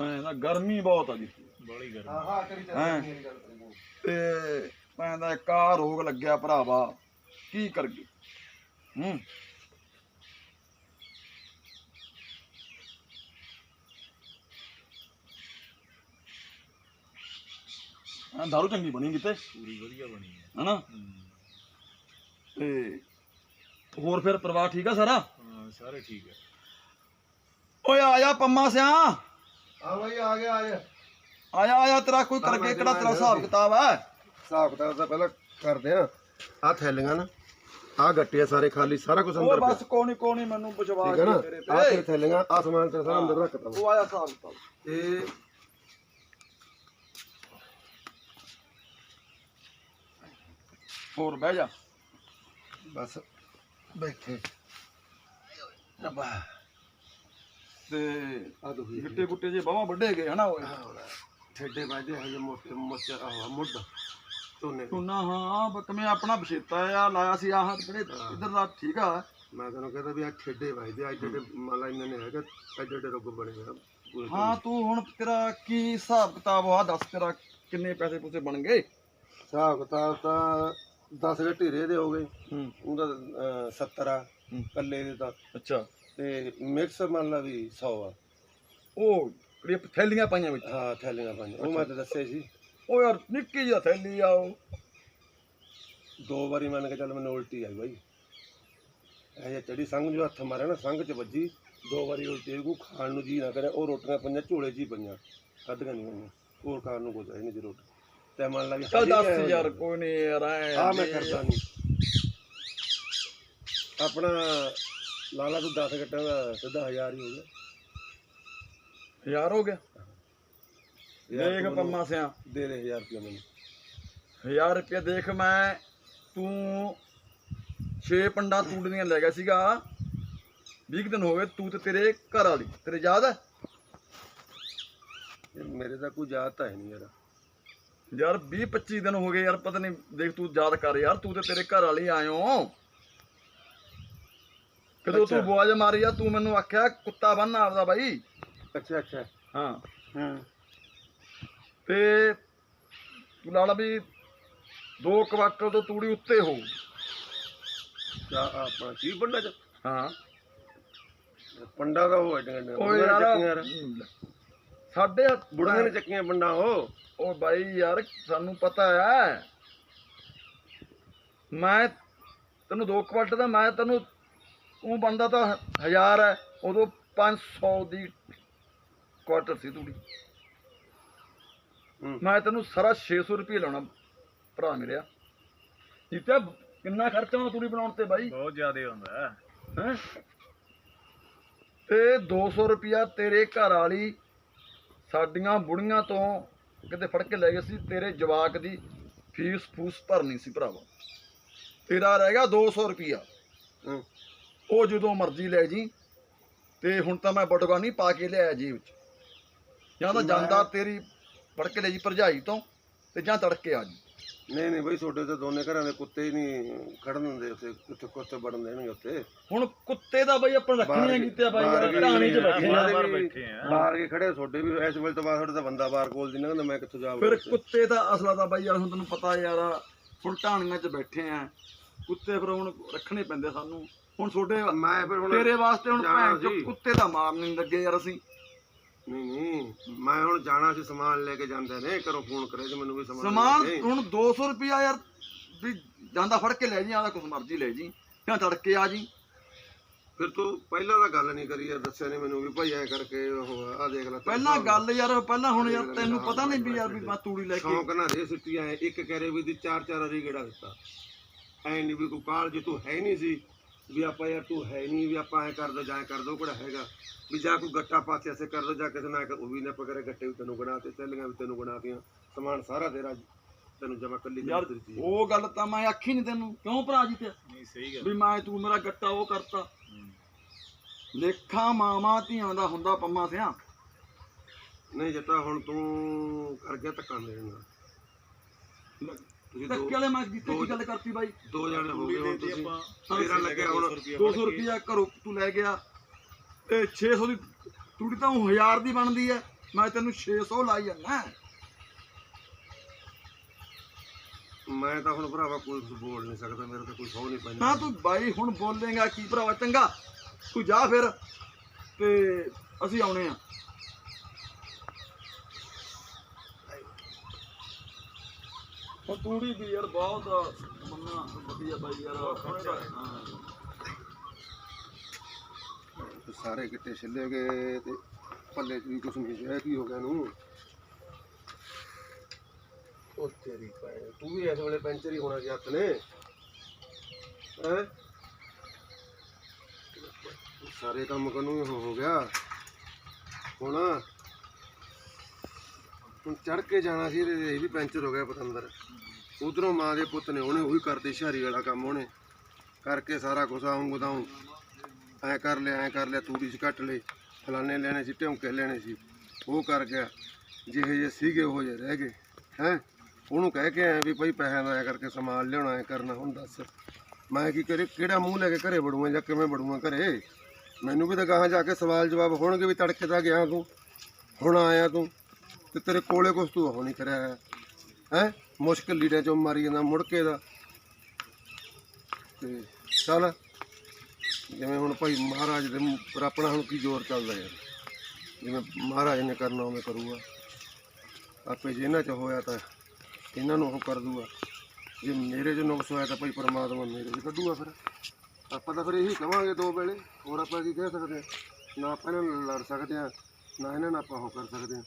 ਮੈਂ ਨਾ ਗਰਮੀ ਬਹੁਤ ਆ ਜੀ। ਬੜੀ ਗਰਮੀ। ਹਾਂ ਹਾਂ ਕਰੀ ਹੈਂ? ਚੱਲ ਗੱਲ ਕਰੀ ਤੇ ਮੈਂ ਦਾ ਇੱਕ ਆਹ ਰੋਗ ਲੱਗਿਆ ਭਰਾਵਾ ਕੀ ਕਰਗੇ ਹੂੰ। ਹਾਂ ਦਾਰੂ ਚੰਗੀ ਬਣੀ ਕਿਤੇ? ਪੂਰੀ ਵਧੀਆ ਬਣੀ ਹੈ। ਹਨਾ। ਤੇ ਹੋਰ ਫਿਰ ਪਰਿਵਾਰ ਠੀਕ ਆ ਸਾਰਾ? ਹਾਂ ਸਾਰੇ ਠੀਕ ਹੈ ਓਏ ਆ ਜਾ ਪੰਮਾ ਸਿਆ। ਹਾਂ ਬਈ ਆ ਗਿਆ ਆ ਗਿਆ। ਆਇਆ ਆਇਆ ਤੇਰਾ ਕੋਈ ਕਰਕੇ ਕਿਹੜਾ ਤੇਰਾ ਹਿਸਾਬ ਕਿਤਾਬ ਹੈ ਹਿਸਾਬ ਕਿਤਾਬ ਤਾਂ ਪਹਿਲਾਂ ਕਰਦੇ ਆ। ਆ ਥੈਲੀਆਂ ਨਾ ਆ ਗੱਟੇ ਆ ਸਾਰੇ ਖਾਲੀ ਸਾਰਾ ਕੁਝ ਉਹ ਅੰਦਰ ਬਸ ਕੋਣੀ ਕੋਣੀ ਮੈਨੂੰ ਵਿਸ਼ਵਾਸ ਠੀਕ ਹੈ ਨਾ? ਨਹੀਂ ਤੇਰੇ ਆ ਤੇਰੇ ਤੇ ਥੈਲੀਆਂ ਆ ਸਮਾਨ ਤੇਰਾ ਸਾਰਾ ਅੰਦਰ ਰੱਖਤਾ। ਉਹ ਆਇਆ ਹਿਸਾਬ ਕਿਤਾਬ। ਤੇ ਹੋਰ ਬਹਿ ਜਾ। ਬਸ ਬੈਠੇ। ਅੱਬਾ ਤੇ ਗਿੱਟੇ ਗੁੱਟੇ ਜੇ ਬਾਹਾਂ ਵੱਡੇ ਗਏ ਹਨਾ ਓਏ। ਠੇਡੇ ਵੱਜਦੇ ਹਜੇ ਮੋਟੇ ਮੋਚਾ ਮੁੱਢ ਤੋਨੇ ਤੂੰ ਨਾ ਹਾਂ ਬ- ਕਿਵੇਂ ਆਪਣਾ ਬਛੇਤਾ ਆ ਲਾਇਆ ਸੀ ਆਹ ਕਿਹੜੇ ਇਧਰ ਦਾ ਠੀਕ ਆ। ਮੈਂ ਤੈਨੂੰ ਕਹਿੰਦਾ ਵੀ ਆ ਠੇਡੇ ਵੱਜਦੇ ਆ ਜਿਹੜੇ ਮਾਲਾ ਇਹਨਾਂ ਨੇ ਹੈਗਾ ਐਡੇ ਰੋਗ ਬਣੇ ਹਾਂ ਤੂੰ ਹੁਣ ਤੇਰਾ ਕੀ ਹਿਸਾਬ ਕਿਤਾਬ ਆ ਦੱਸ ਤੇਰਾ ਕਿੰਨੇ ਪੈਸੇ ਪੂਸੇ ਬਣ ਗਏ? ਹਿਸਾਬ ਕਿਤਾਬ ਤਾਂ 10 ਗੱਟੇ ਰੇ ਦੇ ਹੋ ਗਏ। ਹੂੰ। ਉਹਦਾ ਅਹ, 70 ਆ। ਕੱਲੇ ਦੇ ਤਾਂ। ਅੱਛਾ। ਤੇ ਮਿਕਸ ਮੰਨ ਲਾ ਵੀ 100 ਆ। ਉਹ ਕਿਹੜੀਆਂ ਥੈਲੀਆਂ ਪਾਈਆਂ ਵਿੱਚ। ਹਾਂ ਥੈਲੀਆਂ ਪੰਜ ਉਹ ਮੈਂ ਤਾਂ ਦੱਸੇ ਸੀ। ਉਹ ਯਾਰ ਨਿੱਕੀ ਜਿਹੀ ਥੈਲੀ ਆ ਉਹ। ਦੋ ਵਾਰੀ ਮੰਨ ਕੇ ਚੱਲ ਮੈਨੂੰ ਉਲਟੀ ਆਈ ਬਾਈ। ਇਹ ਚੜੀ ਸੰਗ ਜੋ ਹੱਥ ਮਾਰਿਆ ਨਾ ਸੰਗ ਚ ਵੱਜੀ। ਦੋ ਵਾਰੀ ਉਲਟੀ ਆਈ ਕੋ ਖਾਣ ਨੂੰ ਜੀ ਨਾ ਕਰੇ। ਉਹ ਰੋਟੀਆਂ ਪਈਆਂ ਝੋਲੇ ਹੀ ਪਈਆਂ। ਕੱਢੀਆਂ ਨਹੀਂ ਹੋਈਆਂ। ਹੋਰ ਖਾਣ ਨੂੰ ਕੁਝ ਹੈ ਨਹੀਂ ਜੀ ਰੋਟੀ। ਤੇ ਮੰਨ ਲਾ ਵੀ ਚੱਲ ਦੱਸ ਯਾਰ ਕੋਈ ਨਹੀਂ ਯਾਰ ਆ ਮੈਂ ਕਰਦਾ ਨਹੀਂ ਆਪਣਾ ਲਾਲਾ ਤੂੰ 10 ਘੱਟਾਂ ਦਾ ਸਿੱਧਾ 1000 ਹੀ ਹੋ ਗਿਆ। ਯਾਰ ਹੋ ਗਿਆ? ਯਾਰ ਦੇਖ ਤੂੰ ਪੰਮਾ ਸਿਆ। ਦੇ ਦੇ 1000 ਰੁਪਏ ਮੈਨੂੰ। 1000 ਰੁਪਏ ਦੇਖ ਮੈਂ ਤੂੰ 6 ਪੰਡਾ ਤੂੜੀਆਂ ਲੈ ਗਿਆ ਸੀਗਾ। 20 ਦਿਨ ਹੋ ਗਏ ਤੂੰ ਤੇ ਤੇਰੇ ਘਰ ਵਾਲੀ। ਤੇਰੇ ਯਾਦ ਹੈ ਮੇਰੇ ਤਾਂ ਕੋਈ ਯਾਦ ਤਾਂ ਹੈ ਨਹੀਂ ਯਾਰ। ਯਾਰ 20 25 ਦਿਨ ਹੋ ਗਏ ਯਾਰ ਪਤਾ ਨਹੀਂ ਦੇਖ ਤੂੰ ਯਾਦ ਕਰ ਯਾਰ ਤੂੰ ਤੇ ਤੇਰੇ ਘਰ ਵਾਲੀ ਆਇਓ। ਕਦੋਂ ਤੂੰ। ਬੁਆਜ ਮਾਰੀ ਆ ਤੂੰ ਮੈਨੂੰ ਆਖਿਆ ਕੁੱਤਾ ਬੰਨ ਆਪਦਾ ਬਾਈ। ਅੱਛਾ ਅੱਛਾ। ਹਾਂ। ਹਾਂ। ਤੇ ਤੂੰ ਲਾ ਲਾ ਵੀ ਦੋ ਕੁਆਟਰ ਤੋਂ ਤੂੜੀ ਉੱਤੇ ਹੋ। ਕਿਆ ਆਪਣਾ ਕੀ ਪੰਡਾ ਚ ਹਾਂ। ਪੰਡਾ ਦਾ ਉਹ ਯਾਰ। ਚੱਕੀਆਂ ਯਾਰ। ਸਾਡੇ ਬੁੜੀਆਂ ਨੇ ਚੱਕੀਆਂ ਪੰਡਾ ਉਹ। ਉਹ ਬਾਈ ਯਾਰ ਸਾਨੂੰ ਪਤਾ ਹੈ। ਮੈਂ ਤੈਨੂੰ ਦੋ ਕੁਆਟਰ ਦਾ ਮੈਂ ਤੈਨੂੰ ਉਹ ਬੰਦਾ ਤਾਂ ਹਜ਼ਾਰ ਹੈ ਉਦੋਂ 500 ਦੀ ਕੁਆਟਰ ਸੀ ਤੂੜੀ। ਮੈਂ ਤੈਨੂੰ ਸਾਰਾ 600 ਰੁਪਏ ਲਾਉਣਾ ਭਰਾ ਮੇਰਿਆ। ਜਿੱਤੇ ਕਿੰਨਾ ਖਰਚਾ ਹੋਣਾ ਤੂੜੀ ਬਣਾਉਣ ਤੇ ਬਾਈ। ਬਹੁਤ ਜ਼ਿਆਦਾ ਹੁੰਦਾ। ਹੈ? ਹੈਂ ਤੇ 200 ਰੁਪਿਆ ਤੇਰੇ ਘਰ ਵਾਲੀ ਸਾਡੀਆਂ ਬੁੜੀਆਂ ਤੋਂ ਕਿਤੇ ਫੜ ਕੇ ਲੈ ਗਏ ਸੀ ਤੇਰੇ ਜਵਾਕ ਦੀ ਫੀਸ ਫੂਸ ਭਰਨੀ ਸੀ ਭਰਾਵਾ। ਤੇਰਾ ਰਹਿ ਗਿਆ 200 ਰੁਪਿਆ ਹੂੰ। ਉਹ ਜਦੋਂ ਮਰਜ਼ੀ ਲੈ ਜੀ। ਤੇ ਹੁਣ ਤਾਂ ਮੈਂ ਬਟੂਆ ਨਹੀਂ ਪਾ ਕੇ ਲਿਆਇਆ ਜੇਬ ਚ। ਜਾਂ ਤਾਂ ਜਾਂਦਾ ਤੇਰੀ ਫੜ ਕੇ ਲੈ ਜੀ ਭਰਜਾਈ ਤੋਂ ਤੇ ਜਾਂ ਤੜਕੇ ਆ ਜੀ। ਨਹੀਂ ਨਹੀਂ ਬਈ ਤੁਹਾਡੇ ਤੇ ਦੋਨੇ ਘਰਾਂ ਦੇ ਕੁੱਤੇ ਹੀ ਨਹੀਂ ਖੜਨ ਦਿੰਦੇ ਉੱਥੇ। ਉੱਥੇ ਕੁੱਤੇ ਵੜਨ ਦੇਣਗੇ ਉੱਥੇ। ਹੁਣ ਕੁੱਤੇ ਦਾ ਬਈ ਆਪਾਂ ਰੱਖਣੀਆਂ ਬਾਹਰ ਕੀਤੇ ਬਾਈ ਬਾਹਰ ਯਾਰ ਢਾਣੀ ਚ ਬੈਠੇ ਆ ਬਾਹਰ ਬੈਠੇ ਆ। ਬਾਹਰ ਕੇ ਖੜੇ ਤੁਹਾਡੇ ਵੀ ਇਸ ਵੇਲੇ ਤੋਂ ਬਾਅਦ ਤੁਹਾਡੇ ਤਾਂ ਬੰਦਾ ਬਾਹਰ ਕੋਲ ਦੀ ਨਾ ਮੈਂ ਕਿੱਥੋਂ ਜਾਵਾਂ ਫਿਰ ਕੁੱਤੇ ਦਾ ਅਸਲਾ ਤਾਂ ਬਾਈ ਯਾਰ ਹੁਣ ਤੈਨੂੰ ਪਤਾ ਯਾਰ ਹੁਣ ਢਾਣੀਆਂ 'ਚ ਬੈਠੇ ਆ। ਕੁੱਤੇ ਫਿਰ ਹੁਣ ਰੱਖਣੇ ਪੈਂਦੇ ਸਾਨੂੰ। ਹੁਣ ਛੋਟੇ ਮੈਂ ਫਿਰ ਹੁਣ ਤੇਰੇ ਵਾਸਤੇ ਹੁਣ ਜਾਣਾ ਭੈਣ ਚੋ ਸੀ। ਕੁੱਤੇ ਦਾ ਮਾਰ ਨਹੀਂ ਲੱਗੇ ਯਾਰ ਅਸੀਂ। ਨਹੀਂ ਨਹੀਂ। ਮੈਂ ਹੁਣ ਜਾਣਾ ਸੀ ਸਮਾਨ ਲੈ ਕੇ ਜਾਂਦੇ ਨੇ। ਕਰੋ ਫੋਨ ਕਰੇ ਤੇ ਮੈਨੂੰ ਵੀ ਸਮਾਨ ਸਮਾਨ ਲੈ ਕੇ। ਹੁਣ 200 ਰੁਪਿਆ ਯਾਰ ਵੀ ਜਾਂਦਾ ਫੜ ਕੇ ਲੈ ਜੀ ਆਦਾ ਕੁਛ ਮਰਜ਼ੀ ਲੈ ਜੀ। ਜਾਂ ਤੜਕੇ ਆ ਜੀ। ਫਿਰ ਤੂੰ ਪਹਿਲਾਂ ਤਾਂ ਗੱਲ ਨਹੀਂ ਕਰੀ ਯਾਰ ਦੱਸਿਆ ਨਹੀਂ ਮੈਨੂੰ ਵੀ ਭਾਈ ਐ ਕਰਕੇ ਉਹ ਆ ਦੇਖ ਲੈ ਤੇਰੇ ਪਹਿਲਾਂ ਗੱਲ ਯਾਰ ਪਹਿਲਾਂ ਹੁਣ ਯਾਰ ਤੈਨੂੰ ਪਤਾ ਨਹੀਂ ਵੀ ਯਾਰ ਵੀ ਮੈਂ ਤੂੜੀ ਲੈ ਕੇ ਸ਼ੌਂਕ ਨਾਲ ਰੇ ਸੁੱਟੀ ਆਏ ਇੱਕ ਕਰੇ ਵੀ ਦੀ ਚਾਰ ਚਾਰ ਵਾਰੀ ਗੇੜਾ ਦਿੱਤਾ। ਐ ਨਹੀਂ ਵੀ ਕੋਈ ਕਾਲ ਜੇ ਤੂੰ ਹੈ ਨਹੀਂ ਸੀ। ਵੀ ਆਪਾਂ ਯਾਰ ਤੂੰ ਹੈ ਨਹੀਂ ਵੀ ਆਪਾਂ ਐ ਕਰ ਦੋ ਜਾਂ ਕਰ ਦੋ ਕਿਹੜਾ ਹੈਗਾ। ਵੀ ਜਾਂ ਕੋਈ ਗੱਟਾ ਪਾਸੇ ਐਸੇ ਕਰ ਦੋ ਜਾਂ ਕਿਸੇ ਨਾਲ ਉਹ ਵੀ ਨਾ ਪਕੜੇ ਗੱਟੇ ਵੀ ਤੈਨੂੰ ਗਣਾ ਤੇ ਚੱਲੀਆਂ ਵੀ ਤੈਨੂੰ ਗਣਾਤੀਆਂ ਸਮਾਨ ਸਾਰਾ ਤੇਰਾ ਤੈਨੂੰ ਜਮਾ ਕੱਲੀ ਯਾਰ ਉਹ ਗੱਲ ਤਾਂ ਮੈਂ ਆਖੀ ਨਹੀਂ ਤੈਨੂੰ। ਕਿਉਂ ਭਰਾ ਜੀ ਤੇ ਨਹੀਂ ਸਹੀ ਗੱਲ। ਵੀ ਮੈਂ ਤੂੰ ਮੇਰਾ ਗੱਟਾ ਉਹ ਕਰਤਾ। ਲੇਖਾਂ ਮਾਵਾਂ ਧੀਆਂ ਦਾ ਹੁੰਦਾ ਪੰਮਾ ਸਿਆ। ਨਹੀਂ ਜੱਟਾ ਹੁਣ ਤੂੰ ਕਰ ਗਿਆ ਧੱਕਾ ਮੇਰੇ ਨਾਲ। ਤੁਸੀਂ ਧੱਕੇ ਦੋ ਵਾਲੇ ਮੈਂ ਜਿੱਤੇ ਕੀ ਗੱਲ ਕਰਤੀ ਬਾਈ? ਦੋ ਜਣੇ ਹੋ ਗਏ ਹੁਣ ਤੁਸੀਂ। ਆਪਾਂ ਮੇਰਾ ਲੱਗਿਆ ਹੁਣ 200 ਰੁਪਿਆ ਘਰੋਂ ਤੂੰ ਲੈ ਗਿਆ ਤੇ 600 ਦੀ ਤੂੜੀ ਤਾਂ 1000 ਦੀ ਬਣਦੀ ਐ। ਮੈਂ ਤੈਨੂੰ 600 ਲਾਈ ਜਾਂਦਾ ਮੈਂ ਤਾਂ ਹੁਣ ਭਰਾਵਾ ਕੋਈ ਕੁਛ ਬੋਲ ਨਹੀਂ ਸਕਦਾ ਮੇਰੇ ਤਾਂ ਕੋਈ ਸੌ ਨਹੀਂ ਪੈਂਦਾ। ਨਾ ਤੂੰ ਬਾਈ ਹੁਣ ਬੋਲੇਗਾ ਕੀ ਭਰਾਵਾ ਚੰਗਾ। ਤੂੰ ਜਾ ਫਿਰ ਤੇ ਅਸੀਂ ਆਉਣੇ ਆ। ਉਹ ਤੂੜੀ ਵੀ ਯਾਰ ਬਹੁਤ ਮੰਨਾ ਵਧੀਆ ਬਾਈ ਯਾਰ ਹਾਂ। ਸਾਰੇ ਕਿੱਟੇ ਛਿੱਲੇ ਗਏ ਤੇ ਪੱਲੇ 'ਚ ਵੀ ਕੁਛ ਨਹੀਂ ਰਿਹਾ ਕੀ ਹੋ ਗਿਆ ਨੂੰ ਉਹ ਤੇਰੀ ਭੈਣ ਤੂੰ ਵੀ ਇਸ ਵੇਲੇ ਪੈਂਚਰ ਹੀ ਹੋਣਾ ਜੱਤ ਨੇ। ਹੈ? ਸਾਰੇ ਕੰਮ ਕਨੂੰ ਹੋ ਹੋ ਗਿਆ। ਹੁਣ ਹੁਣ ਚੜ ਕੇ ਜਾਣਾ ਸੀ ਤੇ ਇਹ ਵੀ ਪੈਂਚਰ ਹੋ ਗਿਆ ਪਤੰਦਰ। ਉਧਰੋਂ ਮਾਂ ਦੇ ਪੁੱਤ ਨੇ ਉਹਨੇ ਉਹੀ ਕਰਦੇ ਸ਼ਹਿਰੀ ਵਾਲਾ ਕੰਮ ਉਹਨੇ। ਕਰਕੇ ਸਾਰਾ ਕੁਛ ਆਉਂ ਗਦਾਉਂ ਐ ਕਰ ਲਿਆ, ਐ ਕਰ ਲਿਆ, ਤੂੜੀ ਚ ਕੱਟ ਲਈ, ਫਲਾਣੇ ਲੈਣੇ ਸੀ ਢਿਉਂਕੇ ਲੈਣੇ ਸੀ। ਉਹ ਕਰ ਗਿਆ। ਜਿਹੇ ਜੇ ਸੀਗੇ, ਉਹ ਜੇ ਰਹਿ ਗਏ। ਹੈ? ਉਹਨੂੰ ਕਹਿ ਕੇ ਆਇਆ ਵੀ ਭਾਈ ਪੈਸਿਆਂ ਦਾ ਐ ਕਰਕੇ ਸਮਾਨ ਲਿਆਉਣਾ, ਐ ਕਰਨਾ, ਹੁਣ ਦੱਸ। ਮੈਂ ਕੀ ਕਰੇ, ਕਿਹੜਾ ਮੂੰਹ ਲੈ ਕੇ ਘਰੇ ਵੜੂਆਂ ਜਾਂ ਕਿਵੇਂ ਵੜੂਆਂ ਘਰੇ? ਮੈਨੂੰ ਵੀ ਤਾਂ ਗਾਹਾਂ ਜਾ ਕੇ ਸਵਾਲ ਜਵਾਬ ਹੋਣਗੇ ਵੀ ਤੜਕੇ ਤਾਂ ਗਿਆ ਤੂੰ, ਹੁਣ ਆਇਆ ਤੂੰ। ਤੇ ਤੇਰੇ ਕੋਲੇ ਕੁਛ ਤੂੰ ਉਹ ਨਹੀਂ ਕਰਿਆ ਹੈ? ਹੈ? ਮੁਸ਼ਕਿਲ ਲੀੜਿਆਂ ਚੋਂ ਮਾਰੀ ਜਾਂਦਾ ਮੁੜ ਕੇ ਦਾ। ਤੇ ਚੱਲ, ਜਿਵੇਂ ਹੁਣ ਭਾਈ ਮਹਾਰਾਜ ਦੇ ਪਰ ਆਪਣਾ ਹੁਣ ਕੀ ਜ਼ੋਰ ਚੱਲਦਾ ਯਾਰ। ਜਿਵੇਂ ਮਹਾਰਾਜ ਨੇ ਕਰਨਾ ਉਵੇਂ ਕਰੂਗਾ। ਆਪੇ ਜੇ ਇਹਨਾਂ ਚ ਹੋਇਆ ਤਾਂ ਇਹਨਾਂ ਨੂੰ ਉਹ ਕਰ ਦੂਗਾ। ਜੇ ਮੇਰੇ ਚ ਨੁਕਸ ਹੋਇਆ ਤਾਂ ਭਾਈ ਪਰਮਾਤਮਾ ਮੇਰੇ ਚ ਕੱਢੂਗਾ ਫਿਰ। ਆਪਾਂ ਤਾਂ ਫਿਰ ਇਹੀ ਕਵਾਂਗੇ ਦੋ ਵੇਲੇ। ਹੋਰ ਆਪਾਂ ਕੀ ਕਹਿ ਸਕਦੇ ਹਾਂ? ਨਾ ਆਪਾਂ ਇਹਨਾਂ ਨਾਲ ਲੜ ਸਕਦੇ ਹਾਂ, ਨਾ ਇਹਨਾਂ ਨਾਲ ਆਪਾਂ ਉਹ ਕਰ ਸਕਦੇ ਹਾਂ।